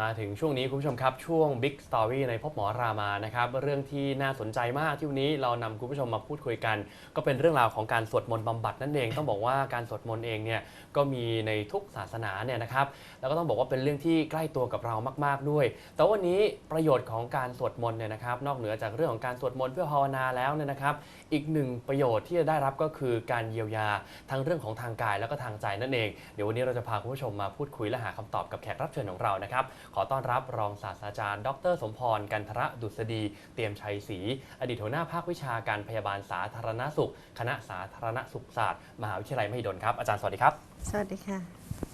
มาถึงช่วงนี้คุณผู้ชมครับ ช่วง Big Story ในพบหมอรามานะครับเรื่องที่น่าสนใจมากที่วันนี้เรานำคุณผู้ชมมาพูดคุยกัน ก็เป็นเรื่องราวของการสวดมนต์บำบัดนั่นเอง ต้องบอกว่าการสวดมนต์เองเนี่ยก็มีในทุกศาสนาเนี่ยนะครับแล้วก็ต้องบอกว่าเป็นเรื่องที่ใกล้ตัวกับเรามาก ๆด้วย แต่วันนี้ประโยชน์ของการสวดมนต์เนี่ยนะครับนอกเหนือจากเรื่องของการสวดมนต์เพื่อภาวนาแล้วเนี่ยนะครับ อีกหนึ่งประโยชน์ที่จะได้รับก็คือการเยียวยาทั้งเรื่องของทางกายแล้วก็ทางใจนั่นเอง เดี๋ยววันนี้เราจะพาคุณผู้ชมมาพูดคุยและหาคำตอบกับแขกรับเชิญของเรานะครับ ขอต้อนรับรองศาสตราจารย์ ดร สมพร กันทระดุษฎี เตรียมชัยศรี อดีตหัวหน้าภาควิชาการพยาบาลสาธารณสุข คณะสาธารณสุขศาสตร์ มหาวิทยาลัยมหิดลครับ อาจารย์สวัสดีครับ สวัสดีค่ะ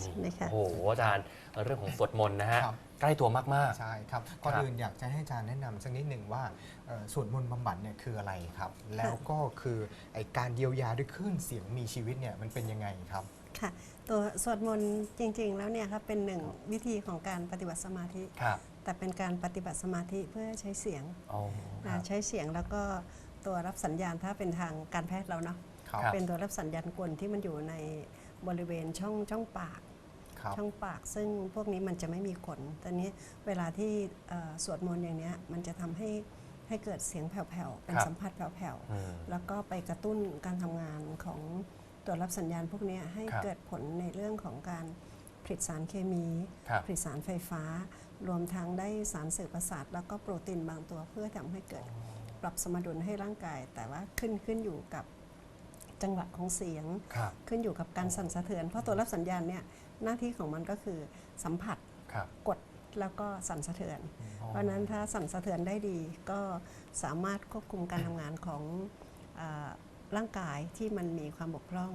สวัสดีค่ะ โอ้โห อาจารย์ เรื่องของสวดมนต์นะฮะ ครับ ใกล้ตัวมาก ใช่ครับก่อนครับ อื่นอยากจะให้อาจารย์แนะนำสักนิดหนึ่งว่าเอ่อสวดมนต์บำบัดเนี่ยคืออะไรครับ แล้วก็คือไอการเยียวยาด้วยคลื่นเสียงมีชีวิตเนี่ยมันเป็นยังไงครับ ค่ะ ตัวสวดมนต์จริง ๆ แล้วเนี่ยครับเป็นหนึ่งวิธีของการปฏิบัติสมาธิๆครับแต่เป็นการปฏิบัติสมาธิเพื่อใช้เสียงอ๋อนะใช้เสียงแล้วก็ตัวรับสัญญาณถ้าเป็นทางการแพทย์เราเนาะครับครับ เป็นตัวรับสัญญาณกลที่มันอยู่ในบริเวณช่องช่องปาก ครับ ช่องปากซึ่งพวกนี้มันจะไม่มีขนแต่นี้เวลาที่เอ่อสวดมนต์อย่างเนี้ยมันจะทำให้ให้เกิดเสียงแผ่วๆ เป็นครับ สัมผัสแผ่วๆอืมแล้วก็ไปกระตุ้นการทำงานของ ตัวรับสัญญาณพวกเนี้ยให้ครับเกิดผลในเรื่องของการผลิตสารเคมี ครับ ผลิตสารไฟฟ้า รวมทั้งได้สารสื่อประสาท แล้วก็โปรตีนบางตัวเพื่อทำให้เกิดปรับสมดุลให้ร่างกาย แต่ว่าขึ้นขึ้นอยู่กับจังหวะของเสียง ครับ ขึ้นอยู่กับการสั่นสะเทือน เพราะตัวรับสัญญาณเนี่ยหน้าที่ของมันก็คือสัมผัสครับกดแล้วก็สั่นสะเทือนเพราะฉะนั้นถ้าสั่นสะเทือนได้ดีก็สามารถควบคุมการทำงานของอา ร่างกายที่มันมีความบกพร่อง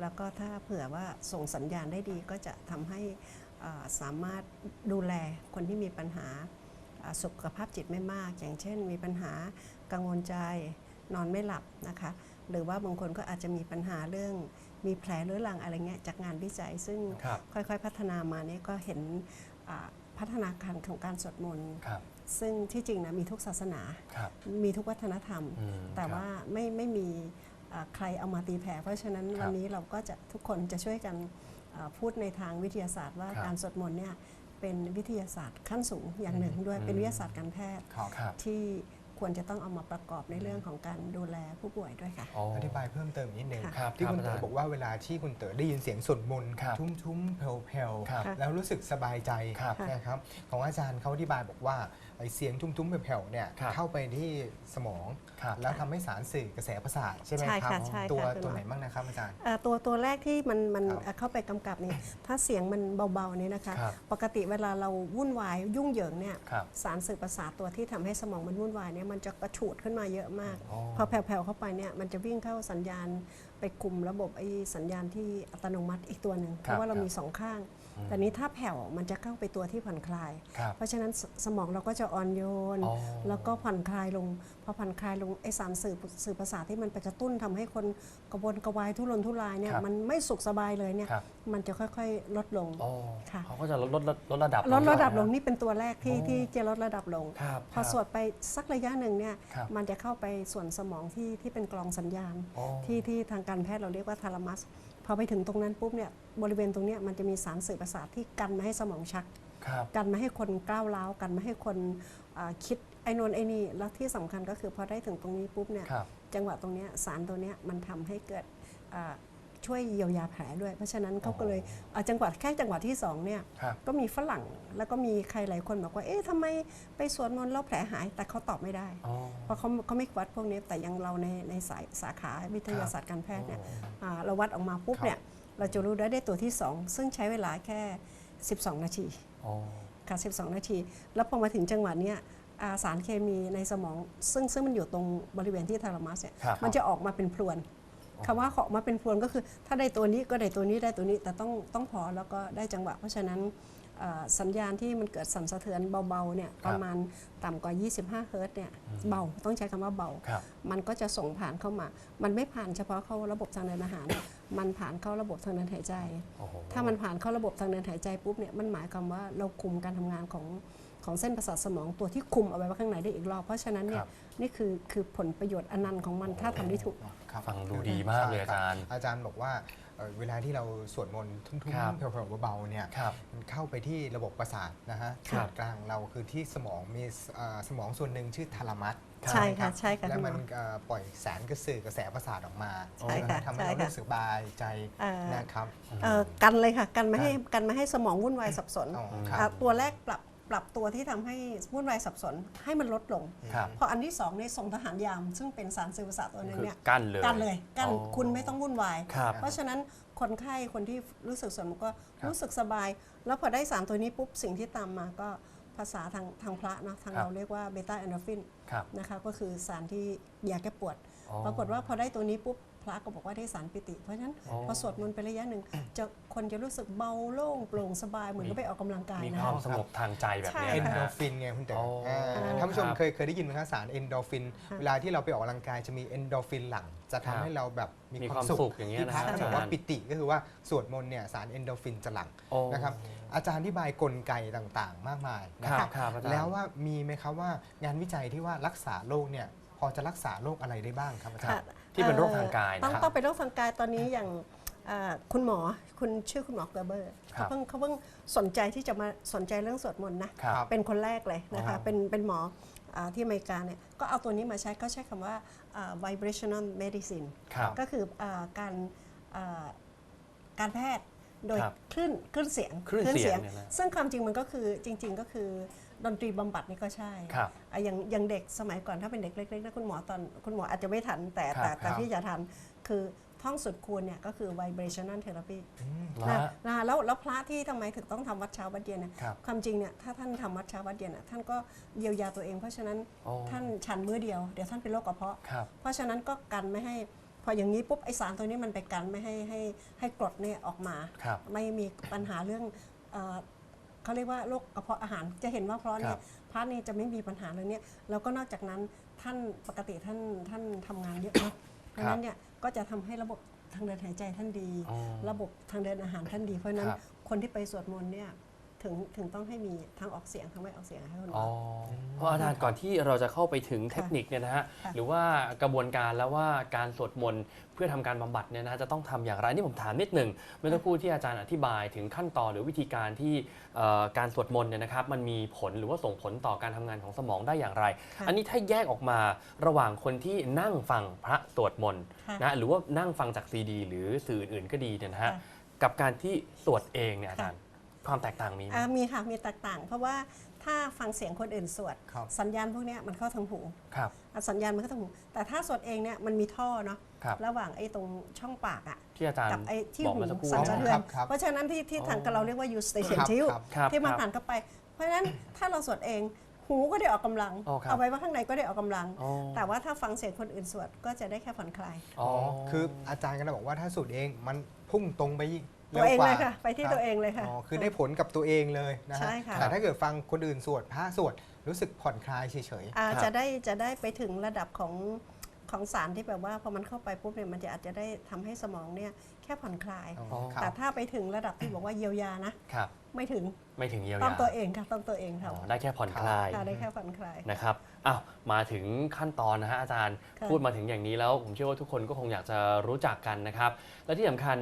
แล้วก็ถ้าเผื่อว่าส่งสัญญาณได้ดีก็จะทำให้อ่าสามารถดูแลคนที่มีปัญหาอ่าสุขภาพจิตไม่มาก อย่างเช่น มีปัญหากังวลใจนอนไม่หลับนะคะ หรือว่าบางคนก็อาจจะมีปัญหาเรื่อง มีแผลเรื้อรังอะไรเงี้ยจากงานวิจัย ซึ่งครับค่อยๆพัฒนามาเนี่ยก็เห็นอ่าพัฒนาการของการสวดมนต์ครับซึ่งที่จริงนะมีทุกศาสนาครับมีทุกวัฒนธรรมอืมแต่ครับว่าไม่ไม่มีอ่า ใครเอามาตีแผ่ เพราะฉะนั้นครับวันนี้เราก็จะทุกคนจะช่วยกันอ่าพูดในทางวิทยาศาสตร์ว่าครับการสวดมนต์เนี่ยเป็นวิทยาศาสตร์ขั้นสูงอย่างหนึ่งด้วยอืมเป็นวิทยาศาสตร์การแพทย์ครับครับที่ควรจะต้องเอามาประกอบในเรื่องของการดูแลผู้ป่วยด้วยค่ะอ๋ออธิบายเพิ่มเติมอีกนิดนึงค่ะครับที่คุณครับเต๋ออาจารย์บอกว่าเวลาที่คุณเต๋อได้ยินเสียงสวดมนต์ครับทุ้มๆแผ่วครับๆแล้วรู้สึกสบายใจครับนะครับของอาจารย์เขาอธิบายบอกว่า ไอเสียงทุ้มๆแผ่วๆเนี่ยครับเข้าไปที่สมอง ครับ แล้วทำให้สารสื่อกระแสประสาทใช่ไหมใช่ครับค่ะใช่ค่ะตัวคุณหมอ ตัวไหนบ้างนะครับอาจารย์ เอ่อตัวตัวแรกที่มันมันครับเอ่อเข้าไปกำกับนี่ถ้าเสียงมันเบาๆนี่นะคะ ครับปกติเวลาเราวุ่นวายยุ่งเหยิงเนี่ยครับสารสื่อประสาทตัวที่ทำให้สมองมันวุ่นวายเนี่ยมันจะกระฉูดขึ้นมาเยอะมาก อ๋อ พอแผ่วๆเข้าไปเนี่ยมันจะวิ่งเข้าสัญญาณไปกลุ่มระบบไอ้สัญญาณที่อัตโนมัติอีกตัวหนึ่งเพครับราะว่าเราครับมีสองข้างอืม แต่นี้ถ้าแผ่วมันจะเข้าไปตัวที่ผ่อนคลาย ครับ เพราะฉะนั้นสสมองเราก็จะอ่อนโยน อ๋อแล้วก็ผ่อนคลายลง พอผ่อนคลายลงไอสารสื่อสื่อประสาทที่มันไปกระตุ้นทำให้คนกระวนกระวายทุรนทุรายเนี่ยครับมันไม่สุขสบายเลยเนี่ยครับ มันจะค่อยๆลดลง อ๋อค่ะ เขาก็จะลดลดลดลดระดับลดระดับลงด้วยนนี่เป็นตัวแรกที่อ๋อที่จะลดระดับลง ครับพอสวดไปสักระยะหนึ่งเนี่ยครับมันจะเข้าไปส่วนสมองที่ที่เป็นกลองสัญญาณ อ๋อ ที่ที่ทางการแพทย์เราเรียกว่าทาลามัส พอไปถึงตรงนั้นปุ๊บเนี่ยบริเวณตรงเนี้ยมันจะมีสารสื่อประสาทที่กันไม่ให้สมองชัก ครับ กันไม่ให้คนก้าวร้าวกันไม่ให้คนอ่าคิดไอ้นนไอ้นี่แล้วที่สำคัญก็คือพอได้ถึงตรงนี้ปุ๊บเนี่ย ครับ จังหวะตรงเนี้ยสารตัวเนี้ยมันทำให้เกิดอ่า ช่วยเยียวยาแผลด้วย เพราะฉะนั้นเขาก็เลยอ่าจังหวะแค่จังหวะที่สองเนี่ยครับ ก็มีฝรั่งแล้วก็มีใครหลายคนบอกว่า เอ๊ะทำไมไปสวดมนต์แล้วแผลหาย แต่เขาตอบไม่ได้ อ๋อ เพราะเขาเขาไม่วัดพวกนี้ แต่อยังเราในในสายสาขาวิทยาศาสตร์การแพทย์เนี่ยอ่าเราวัดออกมาปุ๊บครับ เนี่ยเราจะรู้ได้ได้ตัวที่ 2 ซึ่งใช้เวลาแค่ 12 นาทีอ๋อ ค่ะ12 นาที แล้วพอมาถึงจังหวะเนี้ยอ่าสารเคมีในสมอง ซึ่งซึ่งมันอยู่ตรงบริเวณที่ทาลามัสเนี่ยครับ มันจะออกมาเป็นพลวน คำว่าออกมาเป็นพลวนก็คือ ถ้าได้ตัวนี้ก็ได้ตัวนี้ได้ตัวนี้แต่ต้องต้องพอแล้วก็ได้จังหวะ เพราะฉะนั้นอ่าสัญญาณที่มันเกิดสั่นสะเทือนเบาๆเนี่ยครับประมาณต่ำกว่า 25 เฮิรตซ์เนี่ยเบาต้องใช้คำว่าเบาครับมันก็จะส่งผ่านเข้ามา มันไม่ผ่านเฉพาะเข้าระบบทางเดินอาหาร มันผ่านเข้าระบบทางเดินหายใจโอ้โหถ้ามันผ่านเข้าระบบทางเดินหายใจปุ๊บเนี่ยมันหมายความว่าเราคุมการทำงานของ ของเส้นประสาทสมองตัวที่คุมเอาไว้ว่าข้างในได้อีกรอบ เพราะฉะนั้นเนี่ครัยบนี่คือคือผลประโยชน์อนันต์ของมันถ้าทำได้ถูก ครับฟังดูดีมากเลยอาจารย์อาจารย์บอกว่าเอ่อเวลาที่เราสวดมนต์ทุ่มครับๆแผ่วๆเบาๆเนี่ยครับ มันเข้าไปที่ระบบประสาทนะฮะครับส่วนกลางเราคือที่สมองมีเอ่อสมองส่วนหนึ่งชื่อทาลามัสใช่ไหมค่ะรับใช่ค่ะแล้วคุณหมมันอเอ่อปล่อยสารกระสือกระแสประสาทออกมาใช่ค่ะทำให้ใช่เราค่ะ รู้สึกสบายใจเอ่อนะครับ เอ่อกันเลยค่ะ กันไม่ให้กันไม่ให้สมองวุ่นวายสับสนอ๋ออะครับตัวแรกปรับ ปรับตัวที่ทำให้วุ่นวายสับสนให้มันลดลง ครับ พออันที่สองเนี่ยส่งทหารยาม ซึ่งเป็นสารสื่อประสาทตัวหนึงคือเนี่ยกั้นเลย กันเลยกันอ๋อ คุณไม่ต้องวุ่นวาย ครับ เพราะฉะนั้นคนไข้คนที่รู้สึกสนก็ครับรู้สึกสบาย แล้วพอได้สารตัวนี้ปุ๊บสิ่งที่ตามมาก็ภาษาทางทางพระนะทางครับ เราเรียกว่าเบต้าแอนโดรฟินครับ นะคะก็คือสารที่ยาแก้ปวด อ๋อ ปรากฏว่าพอได้ตัวนี้ปุ๊บพ ระก็บอกว่าได้สารปิติ เพราะฉะนั้นอ๋อ พอสวดมนต์ไประยะหนึ่งจะคนจะรู้สึกเบาโล่งโปร่งสบายเหมือนก็ไปออกกำลังกายมีนะ ความคะสงบทางใจแบบใช่นี้เอนนะโดรฮะ ฟินไงคุณเต๋ออ๋ออ่าท่านผู้ชมครับเคยเคยได้ยินไหมครับสารเอนโดรฟิน เวลาที่เราไปออกกำลังกายจะมีเอนโดรฟินหลั่งจะครัทำบให้เราแบบมีมีความมคาวสุสุขขอย่างเงี้ยที่นะพักฮะจะบอกว่าอาจารย์ ปิติก็คือว่าสวดมนต์เนี่ยสารเอนโดรฟินจะหลั่งโอ้นะครับอาจารย์อธิบายกลไกต่างๆ มากมายนะคครัรับบครับอาจารย์ แล้วว่ามีไหมครับว่างานวิจัยที่ว่ารักษาโรคเนี่ยพอจะรักษาโรคอะไรได้บ้างครับอาจารย์ ที่เป็นโรคทางกายต้องนะครับ ต้องเป็นโรคทางกายตอนนี้อย่างเอ่อคุณหมอคุณชื่อคุณหมอเกอร์เบอร์ครัเขาบ เพิ่งเขาเพิ่งสนใจที่จะมาสนใจเรื่องสวดมนต์นะ ครับ เป็นคนแรกเลยนะครัคะ บ เป็นเป็นหมออ่าที่อเมริกาเนี่ย ก็เอาตัวนี้มาใช้ก็ใช้คำว่าอ่า vibrational medicine ครับ ก็คืออาการอ่าการแพทย์โดยครับคลื่นคลื่นเสียงคลื่นเสียงเนี่ยนะซึ่งความจริงมันก็คือจริง ๆ ก็คือ ดนตรีบำบัดนี่ก็ใช่ครับอะอย่างอย่างเด็กสมัยก่อนถ้าเป็นเด็กเล็กๆนะคุณหมอตอนคุณหมออาจจะไม่ทันแต่ครับแต่แต่ครับที่จะทันคือท่องสุดคูณเนี่ยก็คือ vibrational therapy เหรอนะฮะ นะแล้วแล้วพระที่ทำไมถึงต้องทำวัดเช้าวัดเย็นเนี่ยครับความจริงเนี่ยถ้าท่านทำวัดเช้าวัดเย็นน่ะท่านก็เยียวยาตัวเอง เพราะฉะนั้นโอ้ ท่านฉันมื้อเดียวเดี๋ยวท่านเป็นโรคกระเพาะ ครับ เพราะฉะนั้นก็กันไม่ให้พออย่างนี้ปุ๊บไอสารตัวนี้มันไปกันไม่ให้ให้ให้กรดเนี่ยออกมา ครับไม่มีปัญหาเรื่องเอ่อ เขาเรียกว่าโรคกระเพาะอาหารจะเห็นว่าเพราะเนี่ครัยบพระนี่จะไม่มีปัญหาเลยเนี่ยแล้วก็นอกจากนั้นท่านปกติท่านท่านทำงานเยอะเนอะเพราะฉะนั้นเนี่ยก็จะทำให้ระบบทางเดินหายใจท่านดีอ๋อระบบทางเดินอาหารท่านดี เพราะฉะนั้นครับคนที่ไปสวดมนต์เนี่ย ถึงถึงต้องให้มีทางออกเสียงทางไม่ออกเสียงให้คนอ๋อฟังเพราะอาจารย์ก่อนที่เราจะเข้าไปถึงเทคนิคเนี่ยนะฮะค่ะ หรือว่ากระบวนการแล้วว่าการสวดมนต์เพื่อทำการบำบัดเนี่ยนะจะต้องทำอย่างไรนี่ผมถามนิดหนึ่งเมื่อสักครู่ที่อาจารย์อธิบายถึงขั้นตอนหรือวิธีการที่เอ่อการสวดมนต์เนี่ยนะครับมันมีผลหรือว่าส่งผลต่อการทำงานของสมองได้อย่างไรค่ะอันนี้ถ้าแยกออกมาระหว่างคนที่นั่งฟังพระสวดมนต์ค่ะ นะหรือว่านั่งฟังจากซีดี หรือสื่ออื่นๆก็ดีเนี่ยนะฮะค่ะ กับการที่สวดเองเนี่ยอาจารย์ ความแตกต่างมีไหม อ่ามีค่ะมีแตกต่าง เพราะว่าถ้าฟังเสียงคนอื่นสวด ครับ สัญญาณพวกเนี้ยมันเข้าทางหูครับ อะสัญญาณมันเข้าทางหู แต่ถ้าสวดเองเนี่ยมันมีท่อเนาะครับ ระหว่างไอ้ตรงช่องปากอะที่อาจารย์กับไอ้ที่บอกหูเมื่อสักครู่ สั่นอ๋สะอเทือครันบครับเพราะฉะนั้นที่ที่ทางอ๋อเราเรียกว่า use station ครับทิ้วครับ ครับที่มันครับผ่านเข้าไป เพราะฉะนั้นถ้าเราสวดเองหูก็ได้ออกกำลัง อ๋อครับเอาไว้ว่าข้างในก็ได้ออกกำลัง อ๋อ แต่ว่าถ้าฟังเสียงคนอื่นสวดก็จะได้แค่ผ่อนคลาย อ๋อ คืออาจารย์ก็เลยบอกว่าถ้าสูตรเองมันพุ่งตรงไป ตัวเองร็เลยค่ะ ไปที่รับตัวเองเลยค่ะอ๋อคือได้ผลกับตัวเองเลยนะฮะใช่ค่ะ แต่ถ้าเกิดฟังคนอื่นสวดพระสวดรู้สึกผ่อนคลายเฉย อ่าครับ จะได้จะได้ไปถึงระดับของของสารที่แบบว่าพอมันเข้าไปปุ๊บเนี่ยมันจะอาจจะได้ทำให้สมองเนี่ยแค่ผ่อนคลายๆอ๋ออ๋อครัแต่บถ้าไปถึงระดับที่บอกว่าเยียวยานะ ครับ ไม่ถึงไม่ถึงเยียวยาต้องตัวเองค่ะต้องตัวเองอ๋ค่ะอได้แค่ผ่อนคลายค่ะได้แค่ผ่อนคลาย นะครับอ้าวมาถึงขั้นตอนนะฮะอาจารย์ ค่ะ พูดมาถึงอย่างนี้แล้ว ผมเชื่อว่าทุกคนก็คงอยากจะรู้จักกันนะครับ และที่สำคัญ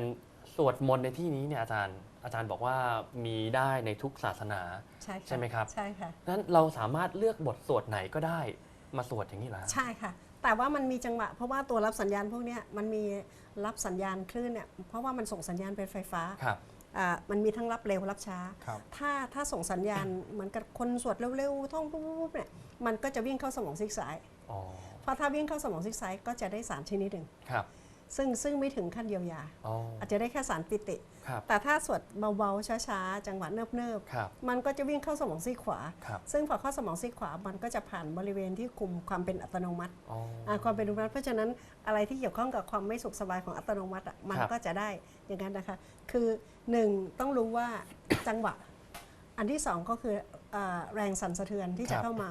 สวดมนต์ในที่นี้เนี่ยอาจารย์ อาจารย์บอกว่ามีได้ในทุกศาสนาใช่ค่ะใช่ไหมครับใช่ค่ะ นั้นเราสามารถเลือกบทสวดไหนก็ได้มาสวดอย่างนี้เหรอฮะ ใช่ค่ะ แต่ว่ามันมีจังหวะ เพราะว่าตัวรับสัญญาณพวกเนี้ยมันมีรับสัญญาณคลื่นเนี่ยเพราะว่ามันส่งสัญญาณเป็นไฟฟ้าครับ อ่ามันมีทั้งรับเร็วรับช้า ครับ ถ้าถ้าส่งสัญญาณ เหมือนกับคนสวดเร็วๆท่องปุ๊บๆเนี่ยมันก็จะวิ่งเข้าสมองซีกซ้ายอ๋อ เพราะถ้าวิ่งเข้าสมองซีกซ้ายก็จะได้สารชนิดหนึ่ง ครับ ซึ่งซึ่งไม่ถึงขั้นเยียวยา อ๋ออาจจะได้แค่สารปิติ ครับ แต่ถ้าสวดเบาๆช้าๆ จังหวะเนิบครับ ๆ มันก็จะวิ่งเข้าสมองซีกขวา ครับ ซึ่งพอเข้าสมองซีกขวามันก็จะผ่านบริเวณที่คุมความเป็นอัตโนมัติอ๋อาความเป็นอัตโนมัติ เพราะฉะนั้นอะไรที่เกี่ยวข้องกับความไม่สุขสบายของอัตโนมัติอะมันครับก็จะได้อย่างนั้นนะคะ คือหนึ่งต้องรู้ว่า จังหวะ อันที่สองก็คืออ่าแรงสั่นสะเทือนที่จะเข้ามา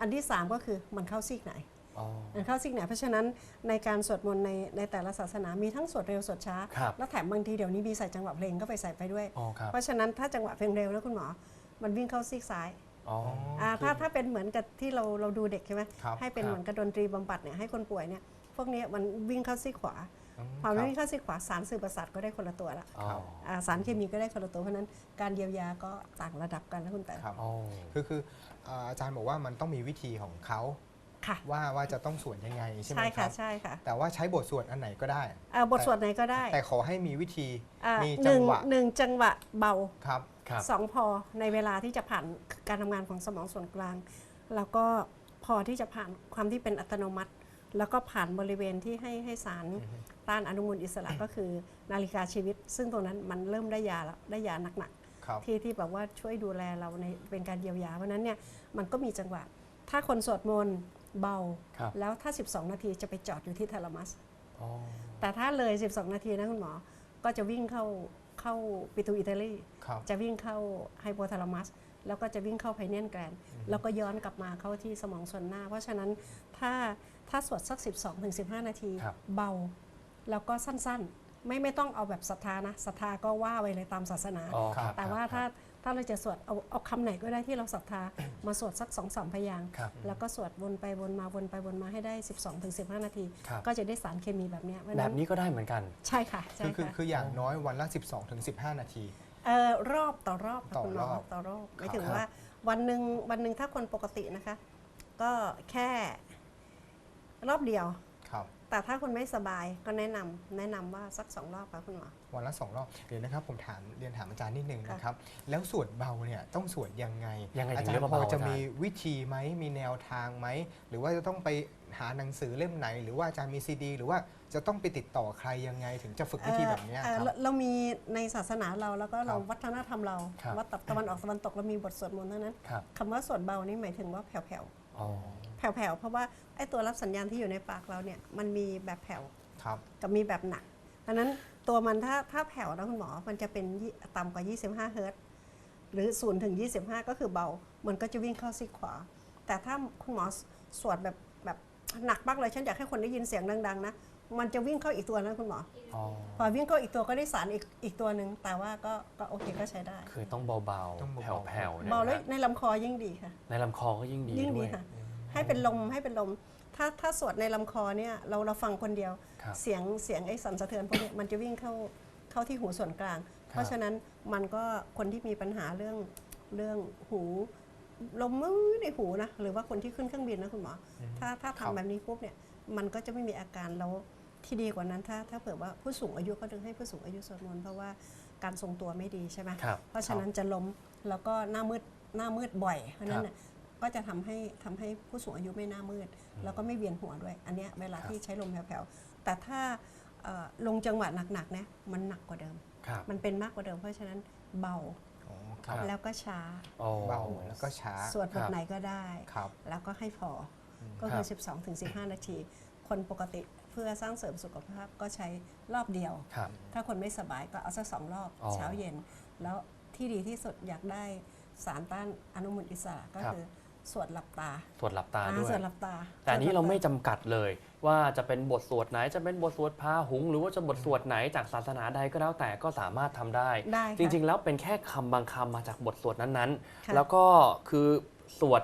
อันที่สามก็คือมันเข้าซีกไหน อ๋อมันเข้าซิกไหนเพราะฉะนั้นในการสวดมนต์ในในแต่ละศาสนามีทั้งสวดเร็วสวดช้า ครับแล้วแถมบางทีเดี๋ยวนี้มีใส่จังหวะเพลงก็ไปใส่ไปด้วย อ๋อครับ เพราะฉะนั้นถ้าจังหวะเพลงเร็วแล้วคุณหมอ มันวิ่งเข้าซีกซ้ายอ๋ออ่าถ้าถ้าเป็นเหมือนกับที่เราเราดูเด็กใช่ไหมครับให้เป็นครับ เหมือนกับดนตรีบำบัดเนี่ยให้คนป่วยเนี่ยพวกเนี้ยมันวิ่งเข้าซีกขวาอืมพอไม่ครับมีข้อซีกขวาสารสื่อประสาทก็ได้คนละตัวละอ๋ออ่าสารเคมีก็ได้คนละตัวเพราะฉะนั้นการเยียวยาก็ต่างระดับกันนะคุณแต่ ครับ อ๋อ คือคือเอ่ออาจารย์บอกว่ามันต้องมีวิธีของเขา ค่ะว่าว่าจะต้องสวดยังไงใช่ไหมใช่คค่ะรับใช่ค่ะแต่ว่าใช้บทสวดอันไหนก็ได้ อ่าบทสวดไหนก็ได้แต่ขอให้มีวิธีอ่ามีหจันึ่งงหวะหนึ่งจังหวะเบาครับ ครับ สองพอในเวลาที่จะผ่านการทำงานของสมองส่วนกลาง แล้วก็พอที่จะผ่านความที่เป็นอัตโนมัติ แล้วก็ผ่านบริเวณที่ให้ให้สารต้านอนุมูลอิสระก็คือนาฬิกาชีวิต ซึ่งตรงนั้นมันเริ่มได้ยาแล้วได้ยาหนักครับๆที่ที่แบบว่าช่วยดูแลเราในเป็นการเยียวยา เพราะฉะนั้นเนี่ยมันก็มีจังหวะ ถ้าคนสวดมนต์ เบา ครับ แล้วถ้า 12 นาทีจะไปจอดอยู่ที่ทาลามัส อ๋อ แต่ถ้าเลย 12 นาทีนะคุณหมอ ก็จะวิ่งเข้าเข้าปิตูอิตาลี ครับ จะวิ่งเข้าไฮโปทาลามัส แล้วก็จะวิ่งเข้าไพเนียนแกรนแล้วก็ย้อนกลับมาเข้าที่สมองส่วนหน้า เพราะฉะนั้นถ้าถ้าสวดสัก 12ถึง15 นาที ครับ เบา แล้วก็สั้นๆ ไม่ไม่ต้องเอาแบบศรัทธานะศรัทธาก็ว่าไว้เลยตามศาสนา อ๋อครับแต่ว่าคถ้ารับ ถ้า เราจะสวดเอาเอาคำไหนก็ได้ที่เราศรัทธา มาสวดสักสองสามพยางค์ครับแล้วก็สวดวนไปวนมาวนไปวนมาให้ได้ 12ถึง15 นาที ครับ ก็จะได้สารเคมีแบบเนี้ยเพราะฉะแบนั้บนนี้ก็ได้เหมือนกัน ใช่ค่ะใช่คือคือค่ะคืออย่างน้อยวันละ 12ถึง15 นาที เอ่อรอบต่อรอบค่ะต่อคุณหมอรอบต่อรอบหมายครับถึงว่าวันหนึ่งวันหนึ่งถ้าคนปกตินะคะ ก็แค่รอบเดียวครับ แต่ถ้าคุณไม่สบายก็แนะนำแนะนำว่าสักสองรอบค่ะคุณหมอ วันละสองรอบเดี๋ยวนะครับผมถามเรียนถามอาจารย์นิดนึงค่ะ นะครับ แล้วสวดเบาเนี่ยต้องสวดยังไงยังไงถึงอาจารเรียกย์ว่าพอเบาจะอาจารย์ มีวิธีไหมมีแนวทางไหมหรือว่าจะต้องไปหาหนังสือเล่มไหน หรือว่าอาจารย์มีซีดี หรือว่าจะต้องไปติดต่อใครยังไง ถึงจะฝึกวิธีแบบเนี้ยเอ่อครับ เราเรามีในศาสนาเราแล้วก็เราครับวัฒนธรรมเราครับ วัดตะวันออกตะวันตกเรามีบทสวดมนต์เท่านั้นครับคำว่าสวดเบานี่หมายถึงว่าแผ่วอ๋อๆ แผ่วๆ เพราะว่าไอ้ตัวรับสัญญาณที่อยู่ในปากเราเนี่ยมันมีแบบแผ่วครับ กับมีแบบหนักดังนั้นตัวมันถ้าถ้าแผ่วนะคุณหมอมันจะเป็นยี่ต่ำกว่า 25 เฮิรตซ์หรือ0ถึง 25 ก็คือเบา มันก็จะวิ่งเข้าซีกขวา แต่ถ้าคุณหมอสวดแบบแบบหนักมากเลยฉันอยากให้คนได้ยินเสียงดัง ๆ นะ มันจะวิ่งเข้าอีกตัวนะคุณหมอ อ๋อ พอวิ่งเข้าอีกตัวก็ได้สารอีกอีกตัวหนึ่งแต่ว่าก็ก็โอเคก็ใช้ได้ คือต้องเบาต้องๆ เบาๆ แผ่วๆนะเบาแล้วฮะในลำคอยิ่งดีค่ะ ในลำคอก็ยิ่งดียิ่งด้ดีวยค่ะ ให้เป็นลมให้เป็นลม ถ้าถ้าสวดในลำคอเนี่ยเราเราฟังคนเดียว ครับเสียงเสียงไอ้สั่นสะเทือนพวกเนี้ยมันจะวิ่งเข้าเข้าที่หูส่วนกลาง เพราะฉะนั้นมันก็คนที่มีปัญหาเรื่องเรื่องหูลมมือในหูนะหรือว่าคนที่ขึ้นเครื่องบินนะคุณหมออถ้าถ้าครับ ทำแบบนี้ปุ๊บเนี่ยมันก็จะไม่มีอาการแล้วที่ดีกว่านั้นถ้าถ้าเผื่อว่าผู้สูงอายุเขาถึงให้ผู้สูงอายุสวดมนต์เพราะว่าการทรงตัวไม่ดีใช่ไหม ครับ เพราะฉะนั้นจะล้มแล้วก็หน้ามืดหน้ามืดบ่อย เพราะฉะนั้นน่ะ ก็จะทำให้ทำให้ผู้สูงอายุไม่หน้ามืด แล้วก็ไม่เวียนหัวด้วย อันเนี้ยเวลาครับที่ใช้ลมแผ่วๆแต่ถ้าเอ่อลงจังหวะหนักๆเนี่ยมันหนักกว่าเดิมครับมันเป็นมากกว่าเดิมเพราะฉะนั้นเบาอ๋อครับแล้วก็ช้าอ๋อเบาแล้วก็ช้าสวดบครัทบไหนก็ได้ครับแล้วก็ให้พออก็คคืรัอ12ถึง15 นาที คนปกติเพื่อสร้างเสริมสุขภาพก็ใช้รอบเดียวครับถ้าคนไม่สบายก็เอาสักสองรอบอ๋อเช้าเย็น แล้วที่ดีที่สุดอยากได้สารต้านอนุมูลอิสระก็ครับคือ สวดหลับตาสวดหลับตาอ่าด้วย สวดหลับตาแต่อันนี้เราไม่สวดหลับตจำกัดเลย ว่าจะเป็นบทสวดไหนจะเป็นบทสวดพาหุง หรือว่าจะบทสวดไหนจากศาสนาใดก็แล้วแต่ก็สามารถทำได้ ได้ค่ะจริง ๆ แล้วเป็นแค่คำบางคำมาจากบทสวดนั้นค่ะๆแล้วก็คือสวด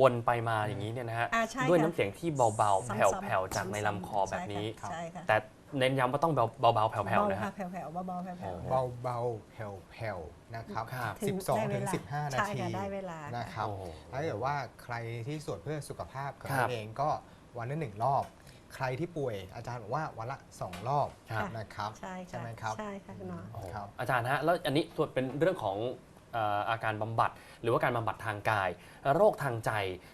วนไปมาอย่างนี้เนี่ยนะฮะอ่าใช่ด้วยค่ะน้ำเสียงที่เบาๆซ้ำๆแผ่วๆ จากในลำคอแบบนี้ ใช่ค่ะแต่ เน้นย้ำว่าต้องเบาๆแผ่วๆเบานะค่ะฮะแผ่วๆเบาๆแผ่วโอ้ๆเบาเบาๆแผ่วแผ่วๆ นะครับครับถึง12ได้ถึงเวลา15 นาใช่ทีค่ะได้เวลานะครับโอ้โหถ้าเกิดว่าใครที่สวดเพื่อสุขภาพของครัตับวเองก็วันละหนึ่งรอบ ใครที่ป่วยอาจารย์บอกว่าวันละสองรอบครับ นะครับ ใช่ค่ะไหมครับ ใช่ค่ะคุณหมอโอ้โหครับ อาจารย์ฮะแล้วอันนี้ส่วนเป็นเรื่องของเอ่ออาการบำบัด หรือว่าการบำบัดทางกาย โรคทางใจ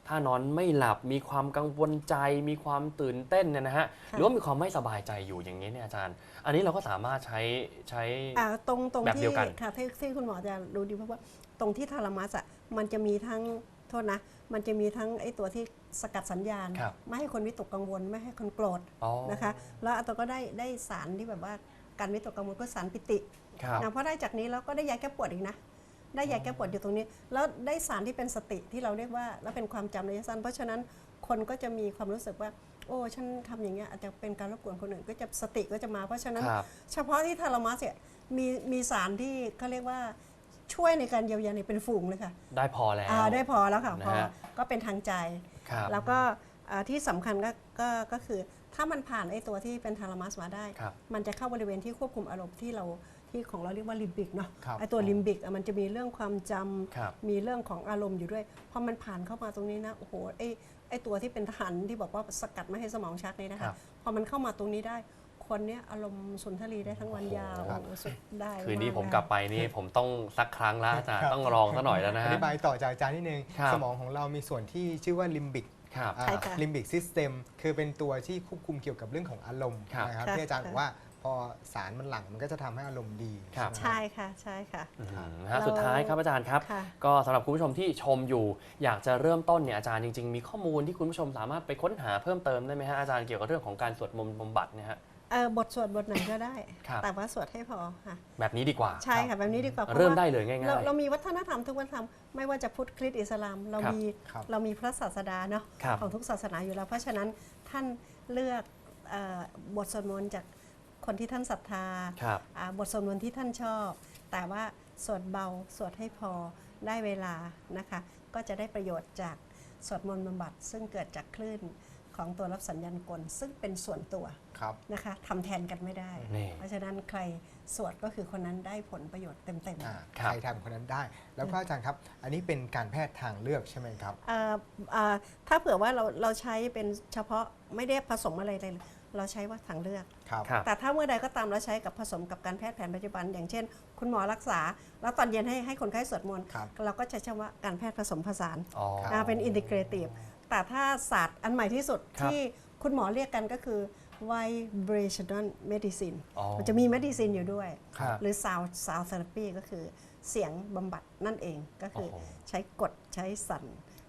ถ้านอนไม่หลับมีความกังวลใจ มีความตื่นเต้นเนี่ยนะฮะหรือว่ามีความไม่สบายใจอยู่อย่างนี้เนี่ยอาจารย์ อันนี้เราก็สามารถใช้ใช้อ่าตรงตรงแบบเดีที่ยวกันค่ะที่ที่คุณหมอจะรู้ดีเพราะว่าตรงที่ทารามัสอะมันจะมีทั้งโทษนะมันจะมีทั้งไอ้ตัวที่สกัดสัญญาณครับไม่ให้คนวิตกกังวลไม่ให้คนโกรธอ๋อนะคะ แล้วอาตัวก็ได้ได้สารที่แบบว่าการวิตกกังวลก็สารปิติครับนะเพราะได้จากนี้แล้วก็ได้ยาแก้ปวดอีกนะ ได้ยาแก้ปวดอยู่ตรงนี้ แล้วได้สารที่เป็นสติที่เราเรียกว่า แล้วเป็นความจำระยะสั้น เพราะฉะนั้นคนก็จะมีความรู้สึกว่า โอ้ฉันทำอย่างเงี้ยอาจจะเป็นการรบกวนคนอื่นก็จะสติก็จะมาเพราะฉะนั้นครับเฉพาะที่ทารามัสเนี่ยมีมีสารที่เขาเรียกว่าช่วยในการเยียวยาเนี่ยเป็นฝูงเลยค่ะ ได้พอแล้วอ่าได้พอแล้วค่ะนะพอฮะก็เป็นทางใจครับแล้วก็อ่าที่สำคัญก็ก็ก็คือ ถ้ามันผ่านไอ้ตัวที่เป็นทาลามัสมาได้ ครับมันจะเข้าบริเวณที่ควบคุมอารมณ์ที่เราที่ของเราเรียกว่าลิมบิกเนาะครับไอ้ตัวลิมบิกอะมันจะมีเรื่องความจำครับมีเรื่องของอารมณ์อยู่ด้วยพอมันผ่านเข้ามาตรงนี้นะโอ้โหไอ้ไอ้ตัวที่เป็นฐานที่บอกว่าสกัดไม่ให้สมองชักนี่นะครัคะบพอมันเข้ามาตรงนี้ได้ คนเนี้ยอารมณ์สุนทรีได้ทั้งวันยาวครับ โอ้โหสุดได้คืนนี้ากผมกลับไปนี่ผมต้องสักครั้งแล้วอาจารย์ครับ ต้องลองซะหน่อยแล้วนะอฮะ ธิบายต่อจากอาจารย์นิดนึง ครับสมองของเรามีส่วนที่ชื่อว่าลิมบิก ครับใช่ค่ะ ลิมบิกซิสเต็มคือเป็นตัวที่ควบคุมเกี่ยวกับเรื่องของอารมณ์ครับนะครับค่ะ ที่อาจารย์ค่ะบอกว่าพอสารมันหลั่งมันก็จะทำให้อารมณ์ดีครับไหม ใช่ค่ะ ใช่ค่ะ อืมครับฮะสุดท้ายครับอาจารย์ครับ ค่ะ ก็สำหรับคุณผู้ชมที่ชมอยู่ อยากจะเริ่มต้นเนี่ยอาจารย์จริง ๆ มีข้อมูลที่คุณผู้ชมสามารถไปค้นหาเพิ่มเติมได้ไหมฮะอาจารย์เกี่ยวกับเรื่องของการสวดมนต์บำบัดเนี่ยฮะ เออบทสวดบทไหนก็ได้ ครับ แต่ว่าสวดให้พอค่ะ แบบนี้ดีกว่า ใช่ค่ะแบบนี้ดีกว่าพาะเริ่มว่าได้เลยง่าย เราๆเรามีวัฒนธรรมทุกวัฒนธรรมไม่ว่าจะพุทธคริสต์อิสลามเราครับมีครับเรามีพระศาสดาเนาะครับ ของทุกศาสนาอยู่แล้ว เพราะฉะนั้นท่านเลือกเออบทสวดมนต์จากคนที่ท่านศรัทธาครับ อ่าบทสวดมนต์ที่ท่านชอบ แต่ว่าสวดเบาสวดให้พอได้เวลานะคะ ก็จะได้ประโยชน์จากสวดมนต์บำบัดซึ่งเกิดจากคลื่น ของตัวรับสัญญาณกล ซึ่งเป็นส่วนตัวครับ นะคะทำแทนกันไม่ได้ นี่ เพราะฉะนั้นใครสวดก็คือคนนั้นได้ผลประโยชน์เต็มอ่าๆครับใครทำคนนั้นได้ แล้วก็อาจารย์ครับ อันนี้เป็นการแพทย์ทางเลือกใช่ไหมครับเอ่อเอ่อถ้าเผื่อว่าเราเราใช้เป็นเฉพาะไม่ได้ผสมอะไรเลย เราใช้ว่าทางเลือก ครับครับ แต่ถ้าเมื่อใดก็ตามเราใช้กับผสมกับการแพทย์แผนปัจจุบัน อย่างเช่น คุณหมอรักษา แล้วตอนเย็นให้ให้คนไข้สวดมนต์ครับ เราก็จะใช้ว่าการแพทย์ผสมผสานอ๋ออ่าเป็นอินทิเกรทีฟ แต่ถ้าศาสตร์อันใหม่ที่สุดครับที่คุณหมอเรียกกันก็คือ vibrational medicine อ๋อ มันจะมี medicine อยู่ด้วย ครับ หรือ sound sound therapy ก็คือเสียงบำบัดนั่นเองก็คือโอ้โห ใช้กดใช้สั่น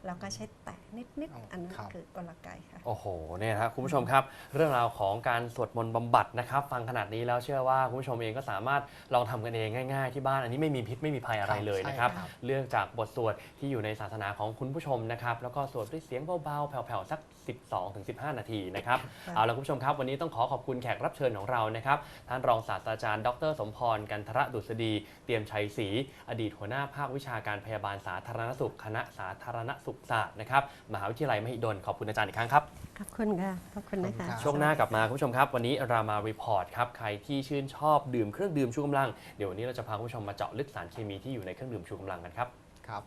แล้วก็ใช้แตะ นิดอ๋อๆอันนั้นครับ คือกลไกค่ะ โอ้โหเนี่ยนะครับคุณผู้ชมครับ เรื่องราวของการสวดมนต์บำบัดนะครับ ฟังขนาดนี้แล้วเชื่อว่าคุณผู้ชมเองก็สามารถลองทำกันเองง่าย ๆ ที่บ้านอันนี้ไม่มีพิษไม่มีภัยอะไรเลยนะครับ ใช่ครับ เรื่องจากบทสวดที่อยู่ในศาสนาของคุณผู้ชมนะครับ แล้วก็สวดด้วยเสียงเบาๆแผ่วๆสัก 12-15 นาทีนะครับครับเอาละคุณผู้ชมครับวันนี้ต้องขอขอบคุณแขกรับเชิญของเรานะครับท่านรองศาสตราจารย์ ดร สมพรกันทรดุษฎีเตรียมชัยศรีอดีตหัวหน้าภาควิชาการพยาบาลสาธารณสุข คณะสาธารณสุขศาสตร์นะครับมหาวิทยาลัยมหิดลขอบคุณอาจารย์อีกครั้งครับ ขอบคุณค่ะ ขอบคุณนะขอบคุณครัคะบช่วงหน้ากลับมาคุณผู้ชมครับ วันนี้รามารีพอร์ตครับ ใครที่ชื่นชอบดื่มเครื่องดื่มชูกำลัง เดี๋ยววันนี้เราจะพาคุณผู้ชมมาเจาะลึกสารเคมีที่อยู่ในเครื่องดื่มชูกำลังกันครับ ครับ